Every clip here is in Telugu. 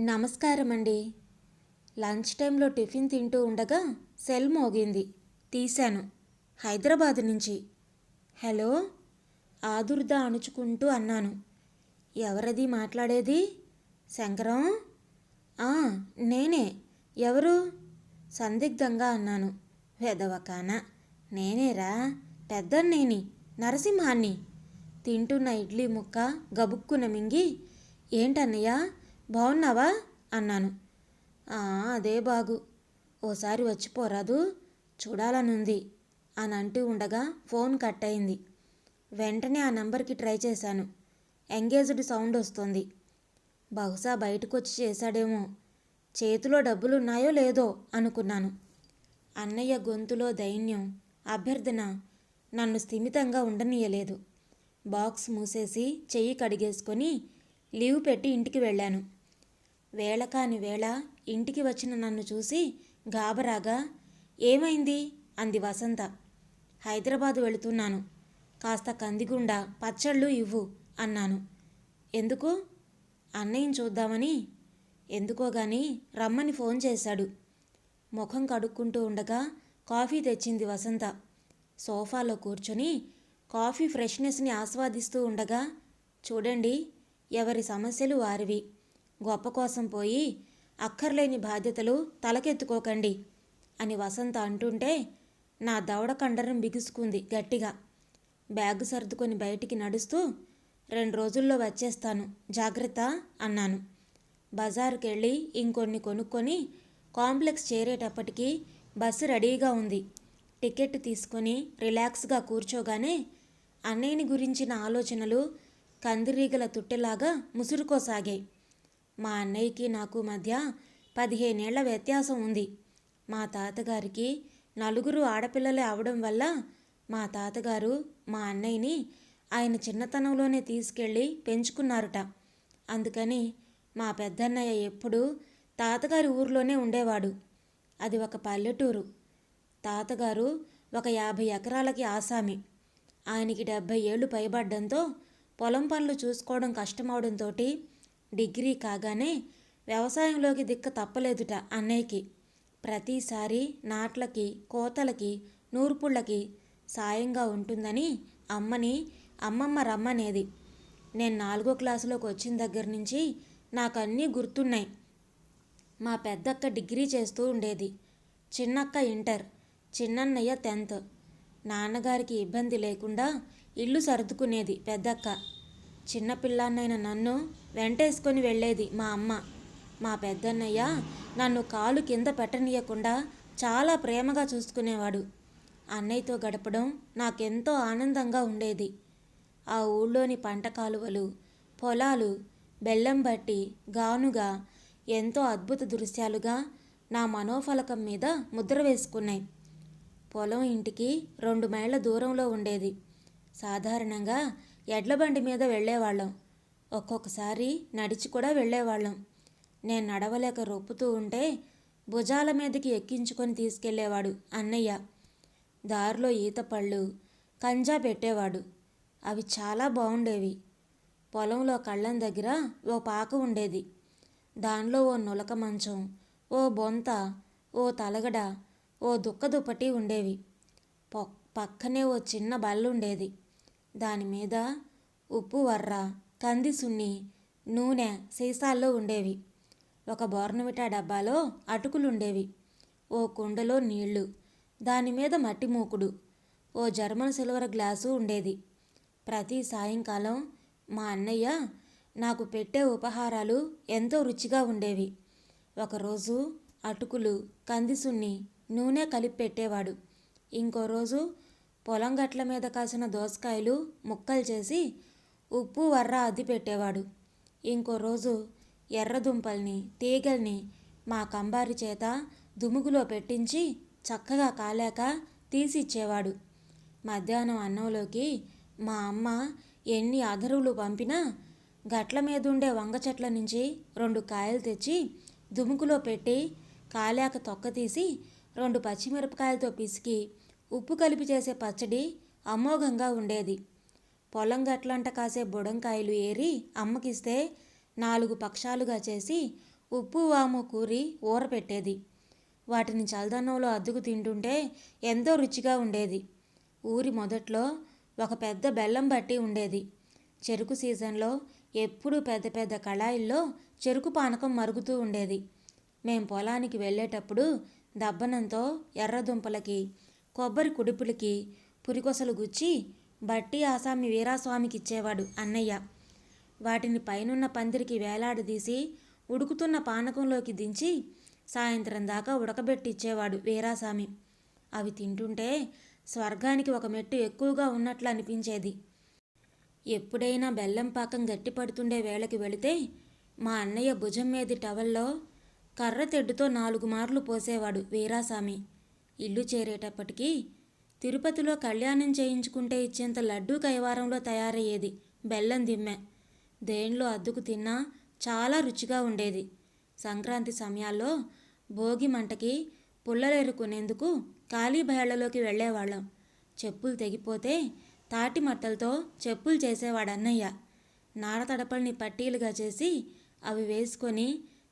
నమస్కారం అండి లంచ్ టైంలో టిఫిన్ తింటూ ఉండగా సెల్ మోగింది. తీశాను. హైదరాబాద్ నుంచి. హలో? ఆదుర్దా అణుచుకుంటూ అన్నాను. ఎవరది మాట్లాడేది? శంకరం? నేనే. ఎవరు? సందిగ్ధంగా అన్నాను. వెదవకాన. నేనేరా? పెద్దన్నేని. నరసింహాన్ని. తింటున్న ఇడ్లీ ముక్క గబుక్కున మింగి. ఏంటన్నయ్యా? బాగున్నావా? అన్నాను. అదే బాగు. ఓసారి వచ్చిపోరాదు చూడాలనుంది అని అంటూ ఉండగా ఫోన్ కట్ అయింది వెంటనే ఆ నెంబర్కి ట్రై చేశాను. ఎంగేజ్డ్ సౌండ్ వస్తుంది. బహుశా బయటకు వచ్చి చేశాడేమో. చేతిలో డబ్బులున్నాయో లేదో అనుకున్నాను. అన్నయ్య గొంతులో దైన్యం అభ్యర్థన నన్ను స్థిమితంగా ఉండనీయలేదు. బాక్స్ మూసేసి చెయ్యి కడిగేసుకొని లీవ్ పెట్టి ఇంటికి వెళ్ళాను. వేళ కాని వేళ ఇంటికి వచ్చిన నన్ను చూసి గాబరాగా ఏమైంది? అంది వసంత. హైదరాబాద్ వెళుతున్నాను. కాస్త కందిగుండ పచ్చళ్ళు ఇవ్వు అన్నాను. ఎందుకు? అన్నయ్యని చూద్దామని? ఎందుకోగాని రమ్మని ఫోన్ చేశాడు. ముఖం కడుక్కుంటూ ఉండగా కాఫీ తెచ్చింది వసంత. సోఫాలో కూర్చొని కాఫీ ఫ్రెష్నెస్ని ఆస్వాదిస్తూ ఉండగా చూడండి ఎవరి సమస్యలు వారివి. గొప్ప కోసం పోయి అక్కర్లేని బాధ్యతలు తలకెత్తుకోకండి అని వసంత అంటుంటే నా దవడ కండరం బిగుసుకుంది గట్టిగా. బ్యాగు సర్దుకొని బయటికి నడుస్తూ రెండు రోజుల్లో వచ్చేస్తాను జాగ్రత్త అన్నాను. బజారుకెళ్ళి ఇంకొన్ని కొనుక్కొని కాంప్లెక్స్ చేరేటప్పటికి బస్సు రెడీగా ఉంది. టికెట్ తీసుకొని రిలాక్స్గా కూర్చోగానే అన్నయ్యని గురించిన ఆలోచనలు కందిరీగల తుట్టెలాగా ముసురుకోసాగాయి. మా అన్నయ్యకి నాకు మధ్య పదిహేనేళ్ళ వ్యత్యాసం ఉంది. మా తాతగారికి నలుగురు ఆడపిల్లలే అవడం వల్ల మా తాతగారు మా అన్నయ్యని ఆయన చిన్నతనంలోనే తీసుకెళ్ళి పెంచుకున్నారట. అందుకని మా పెద్దన్నయ్య ఎప్పుడూ తాతగారి ఊర్లోనే ఉండేవాడు. అది ఒక పల్లెటూరు. తాతగారు ఒక యాభై ఎకరాలకి ఆసామి. ఆయనకి డెబ్భై ఏళ్ళు పైబడ్డంతో పొలం పనులు చూసుకోవడం కష్టమవడంతో డిగ్రీ కాగానే వ్యవసాయంలోకి దిక్క తప్పలేదుట అన్నయ్యకి. ప్రతిసారి నాట్లకి కోతలకి నూర్పుళ్ళకి సాయంగా ఉంటుందని అమ్మని అమ్మమ్మ రమ్మనేది. నేను నాలుగో క్లాసులోకి వచ్చిన దగ్గర నుంచి నాకు అన్నీ గుర్తున్నాయి. మా పెద్దక్క డిగ్రీ చేస్తూ ఉండేది. చిన్నక్క ఇంటర్ చిన్నన్నయ్య టెన్త్. నాన్నగారికి ఇబ్బంది లేకుండా ఇల్లు సర్దుకునేది పెద్దక్క. చిన్నపిల్లాన్నైన నన్ను వెంటేసుకొని వెళ్ళేది మా అమ్మ. మా పెద్దన్నయ్య నన్ను కాలు కింద పెట్టనీయకుండా చాలా ప్రేమగా చూసుకునేవాడు. అన్నయ్యతో గడపడం నాకెంతో ఆనందంగా ఉండేది. ఆ ఊళ్ళోని పంట కాలువలు పొలాలు బెల్లం బట్టి గానుగా ఎంతో అద్భుత దృశ్యాలుగా నా మనోఫలకం మీద ముద్ర వేసుకున్నాయి. పొలం ఇంటికి రెండు మైళ్ళ దూరంలో ఉండేది. సాధారణంగా ఎడ్ల బండి మీద వెళ్ళేవాళ్ళం. ఒక్కొక్కసారి నడిచి కూడా వెళ్ళేవాళ్ళం. నేను నడవలేక రొప్పుతూ ఉంటే భుజాల మీదకి ఎక్కించుకొని తీసుకెళ్ళేవాడు అన్నయ్య. దారిలో ఈతపళ్ళు కంజా పెట్టేవాడు. అవి చాలా బాగుండేవి పొలంలో కళ్ళం దగ్గర ఓ పాక ఉండేది. దానిలో ఓ నులక మంచం ఓ బొంత ఓ తలగడ ఓ దుక్క దుప్పటి ఉండేవి. పక్కనే ఓ చిన్న బల్లుండేది. దాని మీద ఉప్పు వర్ర కంది సున్ని నూనె సీసాల్లో ఉండేవి. ఒక బోర్నవిటా డబ్బాలో అటుకులుండేవి. ఓ కుండలో నీళ్ళు దాని మీద మట్టి మూకుడు ఓ జర్మన్ సిల్వర్ గ్లాసు ఉండేది. ప్రతి సాయంకాలం మా అన్నయ్య నాకు పెట్టే ఉపహారాలు ఎంతో రుచిగా ఉండేవి. ఒకరోజు అటుకులు కందిసున్ని నూనె కలిపి పెట్టేవాడు. ఇంకో రోజు పొలం గట్ల మీద కాసిన దోసకాయలు ముక్కలు చేసి ఉప్పు వర్ర అద్ది పెట్టేవాడు. ఇంకో రోజు ఎర్రదుంపల్ని తీగల్ని మా కంబారి చేత దుముగులో పెట్టించి చక్కగా కాలాక తీసిచ్చేవాడు. మధ్యాహ్నం అన్నంలోకి మా అమ్మ ఎన్ని అధరువులు పంపినా గట్ల మీదుండే వంగ చెట్ల నుంచి రెండు కాయలు తెచ్చి దుముకులో పెట్టి కాలాక తొక్క తీసి రెండు పచ్చిమిరపకాయలతో పిసికి ఉప్పు కలిపి చేసే పచ్చడి అమోఘంగా ఉండేది. పొలం గట్లంట కాసే బుడంకాయలు ఏరి అమ్మకిస్తే నాలుగు పక్షాలుగా చేసి ఉప్పు వాము కూరి ఊరపెట్టేది వాటిని చల్దన్నంలో అద్దుకు తింటుంటే ఎంతో రుచిగా ఉండేది. ఊరి మొదట్లో ఒక పెద్ద బెల్లం బట్టి ఉండేది. చెరుకు సీజన్లో ఎప్పుడూ పెద్ద పెద్ద కళాయిల్లో చెరుకు పానకం మరుగుతూ ఉండేది. మేం పొలానికి వెళ్ళేటప్పుడు దబ్బనంతో ఎర్రదుంపలకి కొబ్బరి కుడుపులకి పురికొసలు గుచ్చి బట్టి ఆసామి వీరాస్వామికి ఇచ్చేవాడు అన్నయ్య. వాటిని పైనున్న పందిరికి వేలాడదీసి ఉడుకుతున్న పానకంలోకి దించి సాయంత్రం దాకా ఉడకబెట్టి ఇచ్చేవాడు వీరాస్వామి. అవి తింటుంటే స్వర్గానికి ఒక మెట్టు ఎక్కువగా ఉన్నట్లు అనిపించేది ఎప్పుడైనా బెల్లం పాకం గట్టిపడుతుండే వేళకి వెళితే మా అన్నయ్య భుజం మీది టవల్లో కర్ర తెడ్డుతో నాలుగు మార్లు పోసేవాడు వీరాస్వామి. ఇల్లు చేరేటప్పటికీ తిరుపతిలో కళ్యాణం చేయించుకుంటే ఇచ్చేంత లడ్డూ కైవారంలో తయారయ్యేది. బెల్లం దిమ్మె. దేనిలో అద్దుకు తిన్నా చాలా రుచిగా ఉండేది. సంక్రాంతి సమయాల్లో భోగి మంటకి పుల్లలేరుకునేందుకు ఖాళీ బయళ్ళలోకి వెళ్ళేవాళ్ళం. చెప్పులు తెగిపోతే తాటి మట్టలతో చెప్పులు చేసేవాడు అన్నయ్య నారతడపల్ని పట్టీలుగా చేసి అవి వేసుకొని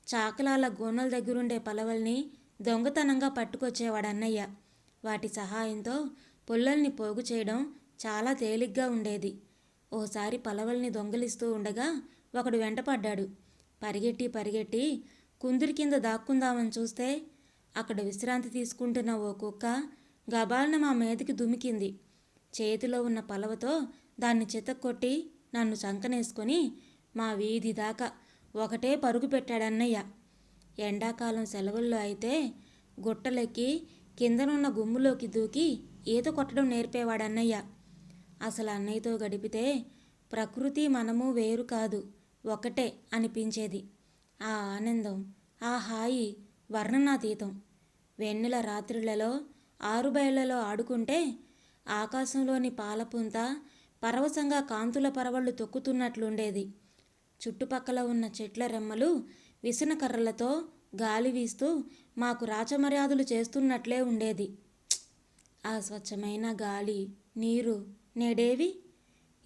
చాకలాల గోనల దగ్గరుండే పలవల్ని దొంగతనంగా పట్టుకొచ్చేవాడు అన్నయ్య వాటి సహాయంతో పుల్లల్ని పోగు చేయడం చాలా తేలిగ్గా ఉండేది. ఓసారి పలవల్ని దొంగలిస్తూ ఉండగా ఒకడు వెంటపడ్డాడు. పరిగెట్టి పరిగెట్టి కుందిరి కింద దాక్కుందామని చూస్తే అక్కడ విశ్రాంతి తీసుకుంటున్న ఓ కుక్క గబాలన మా మీదకి దుమికింది. చేతిలో ఉన్న పలవతో దాన్ని చితక్కొట్టి నన్ను చంకనేసుకొని మా వీధి దాకా ఒకటే పరుగు పెట్టాడన్నయ్య. ఎండాకాలం సెలవుల్లో అయితే గుట్టలెక్కి కిందనున్న గుమ్ములోకి దూకి ఈత కొట్టడం నేర్పేవాడు అన్నయ్య అసలు అన్నయ్యతో గడిపితే ప్రకృతి మనము వేరు కాదు ఒకటే అనిపించేది. ఆ ఆనందం ఆ హాయి వర్ణనాతీతం. వెన్నెల రాత్రులలో ఆరుబయళ్ళలో ఆడుకుంటే ఆకాశంలోని పాలపుంత పరవశంగా కాంతుల పరవళ్ళు తొక్కుతున్నట్లుండేది. చుట్టుపక్కల ఉన్న చెట్ల రెమ్మలు విసనకర్రలతో గాలి వీస్తూ మాకు రాచమర్యాదలు చేస్తున్నట్లే ఉండేది. ఆ స్వచ్ఛమైన గాలి నీరు నేడేవి?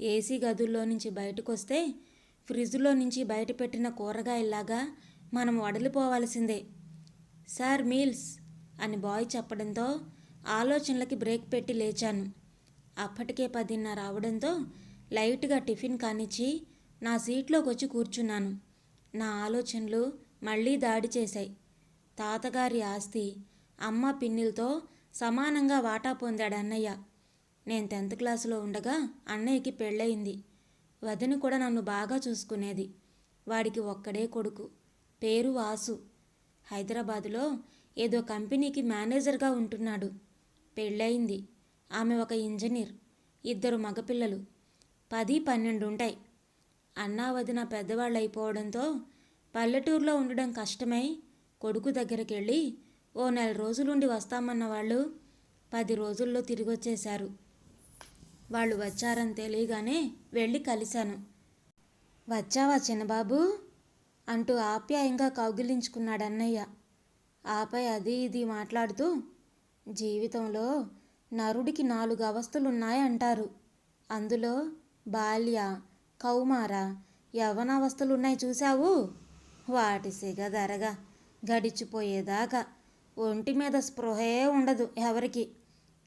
ఏసీ గదుల్లో నుంచి బయటకొస్తే ఫ్రిడ్జ్లో నుంచి బయట పెట్టిన కూరగాయల్లాగా మనం వడలిపోవాల్సిందే. సార్ మీల్స్ అని బాయ్ చెప్పడంతో ఆలోచనలకి బ్రేక్ పెట్టి లేచాను. అప్పటికే పదిన్నర అవడంతో లైట్గా టిఫిన్ కానిచ్చి నా సీట్లోకి వచ్చి కూర్చున్నాను. నా ఆలోచనలు మళ్ళీ దాడి చేశాయి. తాతగారి ఆస్తి అమ్మ పిన్నిలతో సమానంగా వాటా పొందాడు అన్నయ్య నేను టెన్త్ క్లాసులో ఉండగా అన్నయ్యకి పెళ్ళయింది. వదిన కూడా నన్ను బాగా చూసుకునేది. వాడికి ఒక్కడే కొడుకు పేరు వాసు. హైదరాబాదులో ఏదో కంపెనీకి మేనేజర్గా ఉంటున్నాడు. పెళ్ళయింది. ఆమె ఒక ఇంజనీర్ ఇద్దరు మగపిల్లలు. పది పన్నెండు ఉంటాయి అన్నా వదిన పెద్దవాళ్ళు అయిపోవడంతో పల్లెటూరులో ఉండడం కష్టమై కొడుకు దగ్గరికి వెళ్ళి ఓ నెల రోజులుండి వస్తామన్న వాళ్ళు పది రోజుల్లో తిరిగి వచ్చేశారు వాళ్ళు వచ్చారని తెలియగానే వెళ్ళి కలిశాను. వచ్చావా చిన్నబాబు అంటూ ఆప్యాయంగా కౌగిలించుకున్నాడు అన్నయ్య. ఆపై అది ఇది మాట్లాడుతూ జీవితంలో నరుడికి నాలుగు అవస్థలున్నాయంటారు. అందులో బాల్య కౌమార యవనావస్థలున్నాయి చూశావు? వాటి సిగదరగా గడిచిపోయేదాకా ఒంటి మీద స్పృహే ఉండదు ఎవరికి.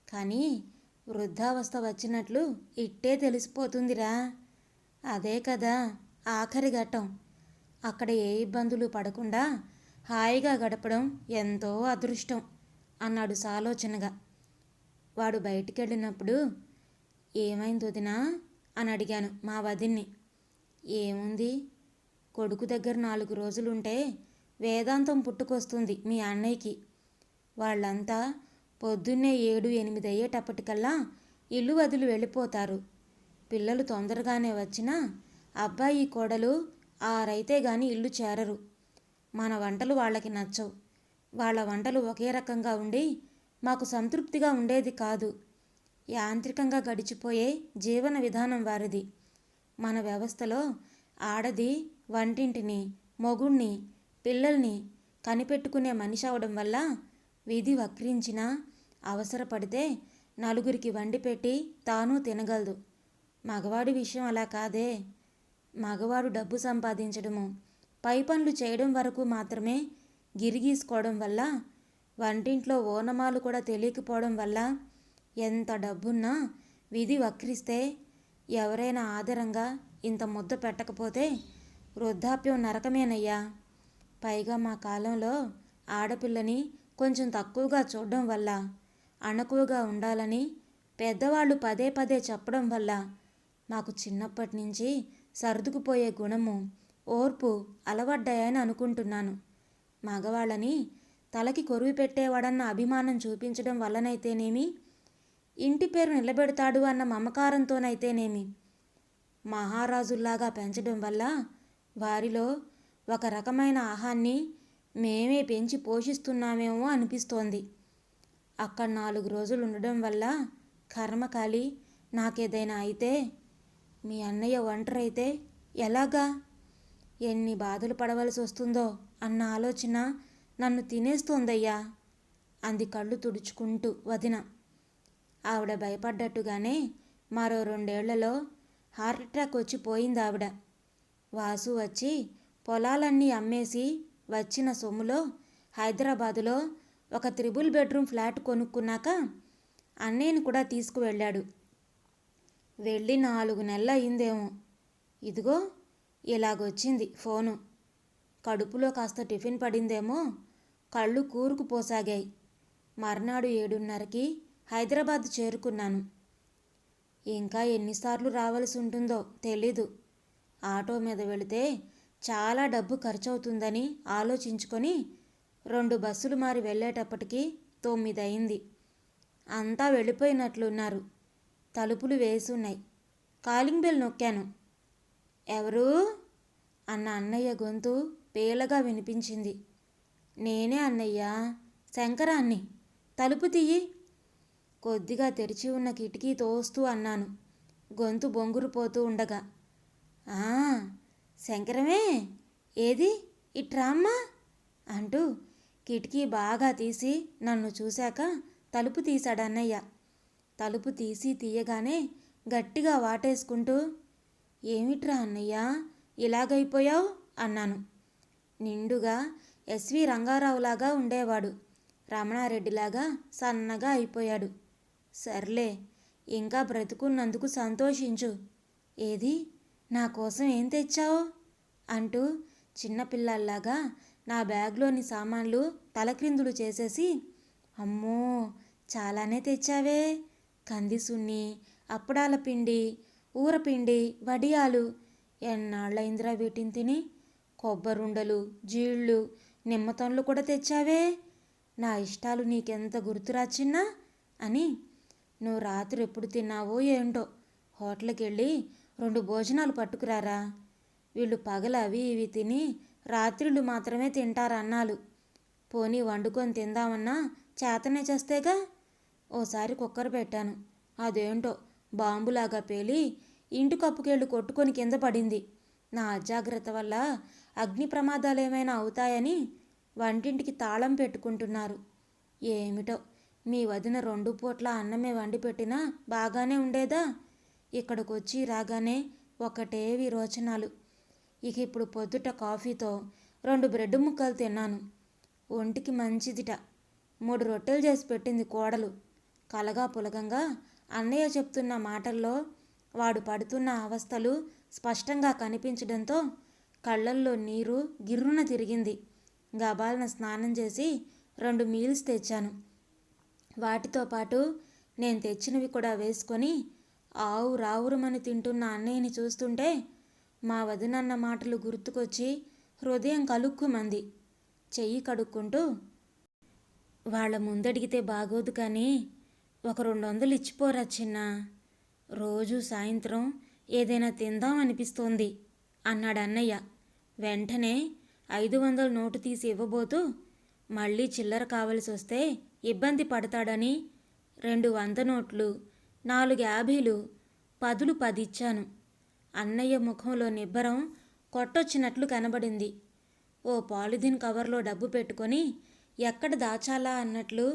కానీ వృద్ధావస్థ వచ్చినట్లు ఇట్టే తెలిసిపోతుందిరా. అదే కదా ఆఖరి ఘట్టం. అక్కడ ఏ ఇబ్బందులు పడకుండా హాయిగా గడపడం ఎంతో అదృష్టం అన్నాడు సాలోచనగా. వాడు బయటికెళ్ళినప్పుడు ఏమైంది వదినా? అని అడిగాను మా వదిన్ని. ఏముంది? కొడుకు దగ్గర నాలుగు రోజులుంటే వేదాంతం పుట్టుకొస్తుంది మీ అన్నయ్యకి. వాళ్ళంతా పొద్దున్నే ఏడు ఎనిమిది అయ్యేటప్పటికల్లా ఇల్లు వదిలి వెళ్ళిపోతారు. పిల్లలు తొందరగానే వచ్చినా అబ్బాయి కోడలు ఆరైతే గాని ఇల్లు చేరరు. మన వంటలు వాళ్ళకి నచ్చవు. వాళ్ళ వంటలు ఒకే రకంగా ఉండి మాకు సంతృప్తిగా ఉండేది కాదు. యాంత్రికంగా గడిచిపోయే జీవన విధానం వారిది. మన వ్యవస్థలో ఆడది వంటింటిని మొగుణ్ణి పిల్లల్ని కనిపెట్టుకునే మనిషి అవడం వల్ల విధి వక్రించినా అవసరపడితే నలుగురికి వండి పెట్టి తాను తినగలదు. మగవాడి విషయం అలా కాదే. మగవాడు డబ్బు సంపాదించడము పై పనులు చేయడం వరకు మాత్రమే గిరిగీసుకోవడం వల్ల వంటింట్లో ఓనమాలు కూడా తెలియకపోవడం వల్ల ఎంత డబ్బున్నా విధి వక్రిస్తే ఎవరైనా ఆధారంగా ఇంత ముద్ద పెట్టకపోతే వృద్ధాప్యం నరకమేనయ్యా. పైగా మా కాలంలో ఆడపిల్లని కొంచెం తక్కువగా చూడడం వల్ల అణకువగా ఉండాలని పెద్దవాళ్ళు పదే పదే చెప్పడం వల్ల మాకు చిన్నప్పటి నుంచి సర్దుకుపోయే గుణము ఓర్పు అలవడ్డాయని అనుకుంటున్నాను. మగవాళ్ళని తలకి కొరువి పెట్టేవాడన్న అభిమానం చూపించడం వల్లనైతేనేమి? ఇంటి పేరు నిలబెడతాడు అన్న మమకారంతోనైతేనేమి? మహారాజుల్లాగా పెంచడం వల్ల వారిలో ఒక రకమైన ఆహాన్ని మేమే పెంచి పోషిస్తున్నామేమో అనిపిస్తోంది. అక్కడ నాలుగు రోజులు ఉండడం వల్ల కర్మకాలి నాకేదైనా అయితే మీ అన్నయ్య ఒంటరైతే ఎలాగా? ఎన్ని బాధలు పడవలసి వస్తుందో అన్న ఆలోచన నన్ను తినేస్తోందయ్యా అంది కళ్ళు తుడుచుకుంటూ వదిన. ఆవిడ భయపడ్డట్టుగానే మరో రెండేళ్ళలో హార్ట్ అటాక్ వచ్చి పోయింది ఆవిడ వాసు వచ్చి పొలాలన్నీ అమ్మేసి వచ్చిన సొమ్ములో హైదరాబాదులో ఒక త్రిబుల్ బెడ్రూమ్ ఫ్లాట్ కొనుక్కున్నాక అన్నయ్యని కూడా తీసుకువెళ్ళాడు. వెళ్ళి నాలుగు నెలలు అయిందేమో ఇదిగో ఇలాగొచ్చింది ఫోను. కడుపులో కాస్త టిఫిన్ పడిందేమో కళ్ళు కూరుకుపోసాగాయి. మర్నాడు ఏడున్నరకి హైదరాబాద్ చేరుకున్నాను. ఇంకా ఎన్నిసార్లు రావాల్సి ఉంటుందో తెలీదు. ఆటో మీద వెళితే చాలా డబ్బు ఖర్చవుతుందని ఆలోచించుకొని రెండు బస్సులు మారి వెళ్ళేటప్పటికి తొమ్మిది అయింది అంతా వెళ్ళిపోయినట్లున్నారు. తలుపులు వేసున్నాయి. Calling bell నొక్కాను. ఎవరు? అన్న అన్నయ్య గొంతు పేలగా వినిపించింది. నేనే అన్నయ్య శంకరాన్ని. తలుపు తీయి. కొద్దిగా తెరిచి ఉన్న కిటికీ తోస్తూ అన్నాను. గొంతు బొంగురుపోతూ ఉండగా. "ఆ, శంకరమే ఏది? ఇట్రామ్మా అంటూ కిటికీ బాగా తీసి నన్ను చూశాక తలుపు తీశాడన్నయ్య. తలుపు తీసి తీయగానే గట్టిగా వాటేసుకుంటూ ఏమిట్రా అన్నయ్య ఇలాగైపోయావు? అన్నాను. నిండుగా ఎస్వి రంగారావులాగా ఉండేవాడు. రమణారెడ్డిలాగా సన్నగా అయిపోయాడు. సర్లే ఇంకా బ్రతుకున్నందుకు సంతోషించు. ఏది? నా కోసం ఏం తెచ్చావు? అంటూ చిన్నపిల్లల్లాగా నా బ్యాగ్లోని సామాన్లు తలక్రిందులు చేసేసి అమ్మో చాలానే తెచ్చావే. కంది సున్ని అప్పడాల పిండి ఊరపిండి వడియాలు. ఎన్నాళ్ళైందిరా వీటిని తిని? కొబ్బరుండలు జీళ్ళు నిమ్మతొండ్లు కూడా తెచ్చావే. నా ఇష్టాలు నీకెంత గుర్తురా చిన్నా? అని. నువ్వు రాత్రి ఎప్పుడు తిన్నావో ఏంటో? హోటల్కి వెళ్ళి రెండు భోజనాలు పట్టుకురారా. వీళ్ళు పగలు అవి ఇవి తిని రాత్రులు మాత్రమే తింటారు అన్నాలు. పోనీ వండుకొని తిందామన్నా చేతనే చేస్తేగా? ఓసారి కుక్కర్ పెట్టాను. అదేంటో బాంబులాగా పేలి ఇంటి కప్పుకెళ్ళి కొట్టుకొని కింద పడింది. నా అజాగ్రత్త వల్ల అగ్ని ప్రమాదాలు ఏమైనా అవుతాయని వంటింటికి తాళం పెట్టుకుంటున్నారు. ఏమిటో మీ వదిన రెండు పూట్ల అన్నమే వండి పెట్టినా బాగానే ఉండేదా? ఇక్కడికి వచ్చి రాగానే ఒకటే విరోచనాలు. ఇక ఇప్పుడు పొద్దుట కాఫీతో రెండు బ్రెడ్ ముక్కలు తిన్నాను. ఒంటికి మంచిదిట. మూడు రొట్టెలు చేసి పెట్టింది కోడలు. కలగా పులగంగా అన్నయ్య చెప్తున్న మాటల్లో వాడు పడుతున్న అవస్థలు స్పష్టంగా కనిపించడంతో కళ్ళల్లో నీరు గిర్రున తిరిగింది. గబాలన స్నానం చేసి రెండు మీల్స్ తెచ్చాను. వాటితో పాటు నేను తెచ్చినవి కూడా వేసుకొని ఆవు రావురమని తింటున్న అన్నయ్యని చూస్తుంటే మా వదినన్న మాటలు గుర్తుకొచ్చి హృదయం కలుక్కుమంది. చెయ్యి కడుక్కుంటూ వాళ్ళ ముందడిగితే బాగోదు కానీ ఒక రెండు వందలు ఇచ్చిపోరా చిన్న. రోజు సాయంత్రం ఏదైనా తిందాం అనిపిస్తోంది అన్నాడు అన్నయ్య. వెంటనే ఐదు వందల నోటు తీసి ఇవ్వబోతూ మళ్ళీ చిల్లర కావలసి వస్తే ఇబ్బంది పడతాడని రెండు వంద నోట్లు నాలుగు యాభైలు పదులు పది ఇచ్చాను. అన్నయ్య ముఖంలో నిబ్బరం కొట్టొచ్చినట్లు కనబడింది. ఓ పాలిథిన్ కవర్లో డబ్బు పెట్టుకొని ఎక్కడ దాచాలా అన్నట్లు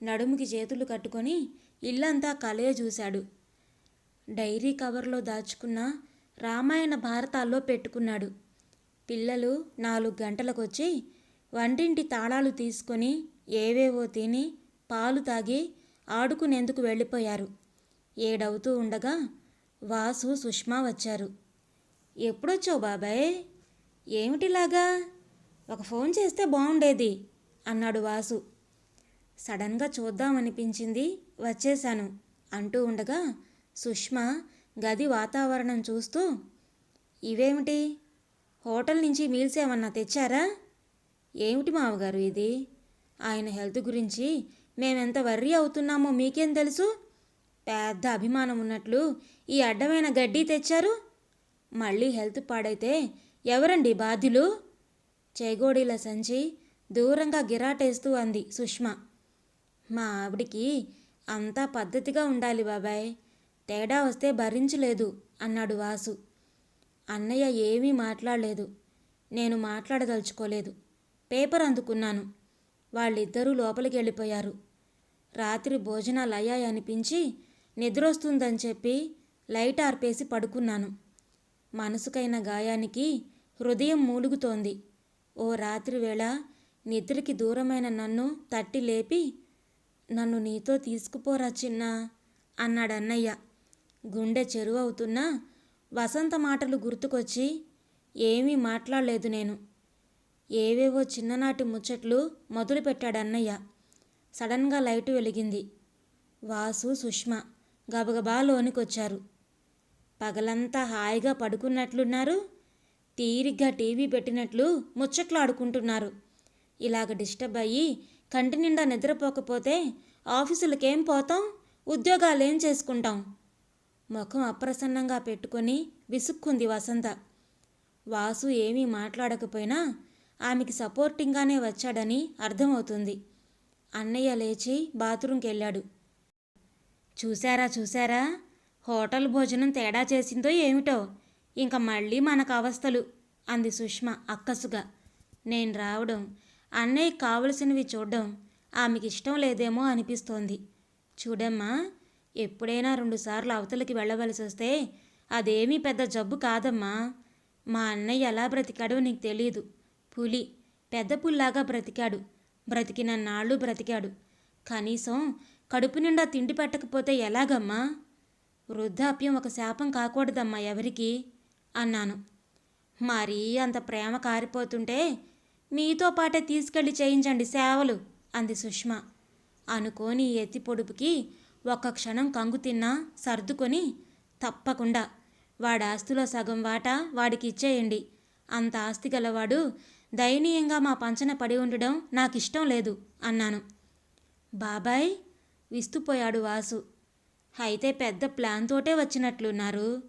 నడుముకి చేతులు కట్టుకొని ఇల్లంతా కలయ చూశాడు. డైరీ కవర్లో దాచుకున్న రామాయణ భారతాల్లో పెట్టుకున్నాడు. పిల్లలు నాలుగు గంటలకొచ్చి వంటింటి తాళాలు తీసుకొని ఏవేవో తిని పాలు తాగి ఆడుకునేందుకు వెళ్ళిపోయారు. ఏడవుతూ ఉండగా వాసు సుష్మా వచ్చారు. ఎప్పుడొచ్చావు బాబాయ్? ఏమిటిలాగా? ఒక ఫోన్ చేస్తే బాగుండేది అన్నాడు వాసు. సడన్గా చూద్దామనిపించింది వచ్చేశాను అంటూ ఉండగా సుష్మా గది వాతావరణం చూస్తూ ఇవేమిటి? హోటల్ నుంచి మీల్స్ ఏమన్నా తెచ్చారా? ఏమిటి మావగారు ఇది? ఆయన హెల్త్ గురించి మేమెంత వర్రీ అవుతున్నామో మీకేం తెలుసు? పెద్ద అభిమానం ఉన్నట్లు ఈ అడ్డమైన గడ్డి తెచ్చారు? మళ్ళీ హెల్త్ పాడైతే ఎవరండి బాధ్యులు? చేగోడీల సంచి దూరంగా గిరాటేస్తూ అంది సుష్మా. మా ఆవిడికి అంతా పద్ధతిగా ఉండాలి బాబాయ్. తేడా వస్తే భరించలేదు అన్నాడు వాసు. అన్నయ్య ఏమీ మాట్లాడలేదు. నేను మాట్లాడదలుచుకోలేదు. పేపర్ అందుకున్నాను. వాళ్ళిద్దరూ లోపలికి వెళ్ళిపోయారు. రాత్రి భోజనాలు అయ్యాయనిపించి నిద్రొస్తుందని చెప్పి లైట్ ఆర్పేసి పడుకున్నాను. మనసుకైన గాయానికి హృదయం మూలుగుతోంది. ఓ రాత్రి వేళ నిద్రకి దూరమైన నన్ను తట్టి లేపి నన్ను నీతో తీసుకుపోరా చిన్నా అన్నాడు అన్నయ్య. గుండె చెరువవుతున్నా వసంత మాటలు గుర్తుకొచ్చి ఏమీ మాట్లాడలేదు నేను. ఏవేవో చిన్ననాటి ముచ్చట్లు మొదలుపెట్టాడు అన్నయ్య. సడన్గా లైటు వెలిగింది. వాసు సుష్మ గబగబా లోనికొచ్చారు. పగలంతా హాయిగా పడుకున్నట్లున్నారు. తీరిగ్గా టీవీ పెట్టినట్లు ముచ్చట్లాడుకుంటున్నారు. ఇలాగ డిస్టర్బ్ అయ్యి కంటి నిండా నిద్రపోకపోతే ఆఫీసులకేం పోతాం? ఉద్యోగాలేం చేసుకుంటాం? ముఖం అప్రసన్నంగా పెట్టుకొని విసుక్కుంది వసంత. వాసు ఏమీ మాట్లాడకపోయినా ఆమెకి సపోర్టింగ్గానే వచ్చాడని అర్థమవుతుంది. అన్నయ్య లేచి బాత్రూంకి వెళ్ళాడు చూశారా చూశారా? హోటల్ భోజనం తేడా చేసిందో ఏమిటో? ఇంక మళ్ళీ మనకు అవస్థలు అంది సుష్మ అక్కసుగా. నేను రావడం అన్నయ్యకి కావలసినవి చూడడం ఆమెకి ఇష్టం లేదేమో అనిపిస్తోంది. చూడమ్మా ఎప్పుడైనా రెండుసార్లు అవతలకి వెళ్ళవలసి వస్తే అదేమీ పెద్ద జబ్బు కాదమ్మా. మా అన్నయ్య ఎలా బ్రతికాడో నీకు తెలియదు పులి పెద్ద పుల్లాగా బ్రతికాడు. బ్రతికిన నాళ్ళు బ్రతికాడు. కనీసం కడుపు నిండా తిండి పెట్టకపోతే ఎలాగమ్మా? వృద్ధాప్యం ఒక శాపం కాకూడదమ్మా ఎవరికి? అన్నాను. మరీ అంత ప్రేమ కారిపోతుంటే మీతో పాటే తీసుకెళ్ళి చేయించండి సేవలు అంది సుష్మ. అనుకోని ఎత్తి పొడుపుకి ఒక్క క్షణం కంగు తిన్నా సర్దుకొని తప్పకుండా వాడి ఆస్తిలో సగం వాటా వాడికి ఇచ్చేయండి. అంత ఆస్తి గలవాడు దయనీయంగా మా పంచన పడి ఉండడం నాకు ఇష్టం లేదు అన్నాను. బాబాయ్! విస్తుపోయాడు వాసు. అయితే పెద్ద ప్లాన్ తోటే వచ్చినట్లున్నారు.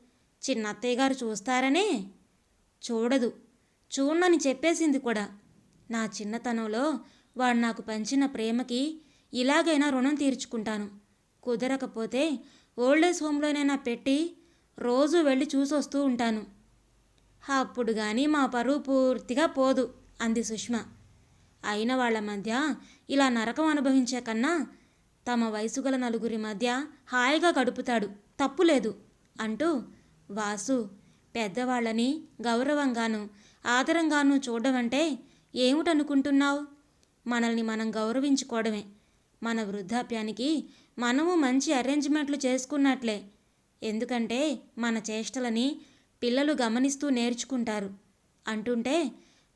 చిన్నత్తయ్య గారు చూస్తారనే? చూడదు. చూడనని చెప్పేసింది కూడా. నా చిన్నతనంలో వాడు నాకు పంచిన ప్రేమకి ఇలాగైనా రుణం తీర్చుకుంటాను. కుదరకపోతే ఓల్డేజ్ హోమ్లోనైనా పెట్టి రోజు వెళ్ళి చూసొస్తూ ఉంటాను. అప్పుడు కానీ మా పరువు పూర్తిగా పోదు అంది సుష్మ. అయిన వాళ్ళ మధ్య ఇలా నరకం అనుభవించే కన్నా తమ వయసుగల నలుగురి మధ్య హాయిగా గడుపుతాడు. తప్పులేదు అంటూ వాసు పెద్దవాళ్ళని గౌరవంగాను ఆదరంగాను చూడమంటే ఏమిటనుకుంటున్నావు? మనల్ని మనం గౌరవించుకోవడమే. మన వృద్ధాప్యానికి మనము మంచి అరేంజ్మెంట్లు చేసుకున్నట్లే. ఎందుకంటే మన చేష్టలని పిల్లలు గమనిస్తూ నేర్చుకుంటారు. అంటుంటే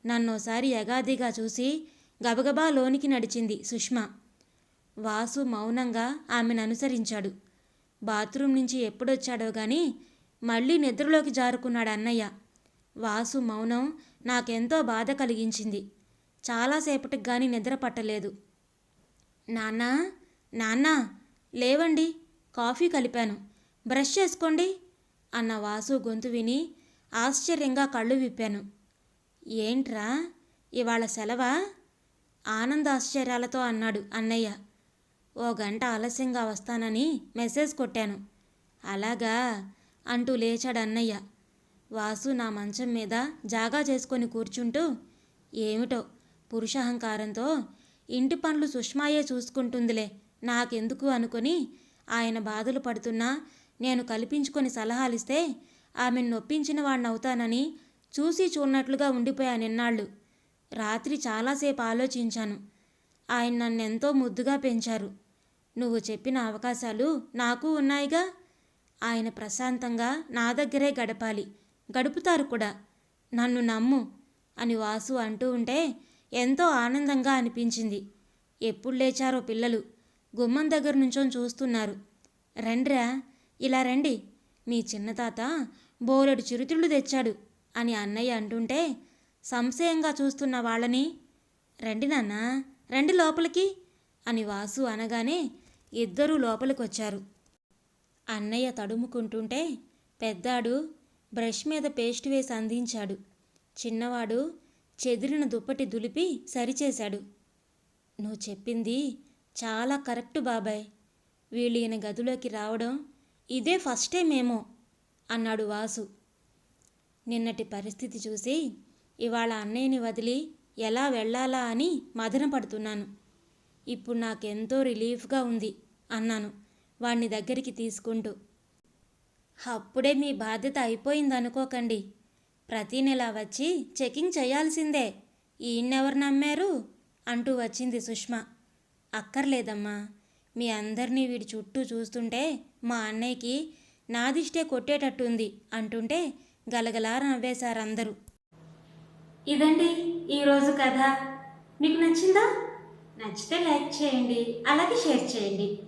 నన్నోసారి యగాదిగా చూసి గబగబా లోనికి నడిచింది సుష్మా. వాసు మౌనంగా ఆమెను అనుసరించాడు బాత్రూం నుంచి ఎప్పుడొచ్చాడో గాని మళ్ళీ నిద్రలోకి జారుకున్నాడు అన్నయ్య. వాసు మౌనం నాకెంతో బాధ కలిగించింది. చాలాసేపటికి గాని నిద్ర పట్టలేదు. నాన్నా నాన్నా లేవండి కాఫీ కలిపాను. బ్రష్ చేసుకోండి అన్న వాసు గొంతు విని ఆశ్చర్యంగా కళ్ళు విప్పాను. ఏంట్రా ఇవాళ సెలవా? ఆనందాశ్చర్యాలతో అన్నాడు అన్నయ్య. ఓ గంట ఆలస్యంగా వస్తానని మెసేజ్ కొట్టాను. అలాగా? అంటూ లేచాడు అన్నయ్య వాసు నా మంచం మీద జాగా చేసుకొని కూర్చుంటూ ఏమిటో పురుషహంకారంతో ఇంటి పనులు సుష్మాయే చూసుకుంటుందిలే నాకెందుకు అనుకొని ఆయన బాధలు పడుతున్నా నేను కల్పించుకొని సలహాలిస్తే ఆమెను నొప్పించిన వాడినవుతానని చూసి చూడనట్లుగా ఉండిపోయా నిన్నాళ్ళు. రాత్రి చాలాసేపు ఆలోచించాను. ఆయన నన్ను ఎంతో ముద్దుగా పెంచారు. నువ్వు చెప్పిన అవకాశాలు నాకు ఉన్నాయిగా. ఆయన ప్రశాంతంగా నా దగ్గరే గడపాలి. గడుపుతారు కూడా. నన్ను నమ్ము అని వాసు అంటూ ఉంటే ఎంతో ఆనందంగా అనిపించింది. ఎప్పుడు లేచారో పిల్లలు. గుమ్మం దగ్గర నుంచో చూస్తున్నారు. రండ్రా ఇలా రండి. మీ చిన్న తాత బోలెడు చిరుతిళ్ళు తెచ్చాడు అని అన్నయ్య అంటుంటే సంశయంగా చూస్తున్న వాళ్ళని రండి నాన్న రండి లోపలికి అని వాసు అనగానే ఇద్దరూ లోపలికొచ్చారు. అన్నయ్య తడుముకుంటుంటే పెద్దాడు బ్రష్ మీద పేస్ట్ వేసి అందించాడు. చిన్నవాడు చెదిరిన దుప్పటి దులిపి సరిచేశాడు. నువ్వు చెప్పింది చాలా కరెక్ట్ బాబాయ్. వీళ్ళు ఈయన గదిలోకి రావడం ఇదే ఫస్ట్ టైం ఏమో అన్నాడు వాసు. నిన్నటి పరిస్థితి చూసి ఇవాళ అన్నయ్యని వదిలి ఎలా వెళ్ళాలా అని మదన పడుతున్నాను ఇప్పుడు నాకెంతో రిలీఫ్గా ఉంది. అన్నాను. వాణ్ణి దగ్గరికి తీసుకుంటూ. అప్పుడే మీ బాధ్యత అయిపోయింది అనుకోకండి ప్రతి నెల వచ్చి చెకింగ్ చేయాల్సిందే. ఈయన్నెవరు నమ్మారు? అంటూ వచ్చింది సుష్మా. అక్కర్లేదమ్మా. మీ అందరినీ వీడి చుట్టూ చూస్తుంటే మా అన్నయ్యకి నాదిష్టే కొట్టేటట్టుంది అంటుంటే గలగలా నవ్వేశారందరూ ఇదండి ఈరోజు కథ. మీకు నచ్చిందా? నచ్చితే లైక్ చేయండి అలాగే షేర్ చేయండి.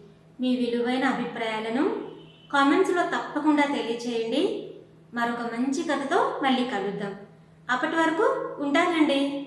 మీ విలువైన అభిప్రాయాలను కామెంట్స్లో తప్పకుండా తెలియచేయండి. మరొక మంచి కథతో మళ్ళీ కలుద్దాం. అప్పటి వరకు ఉంటానండి.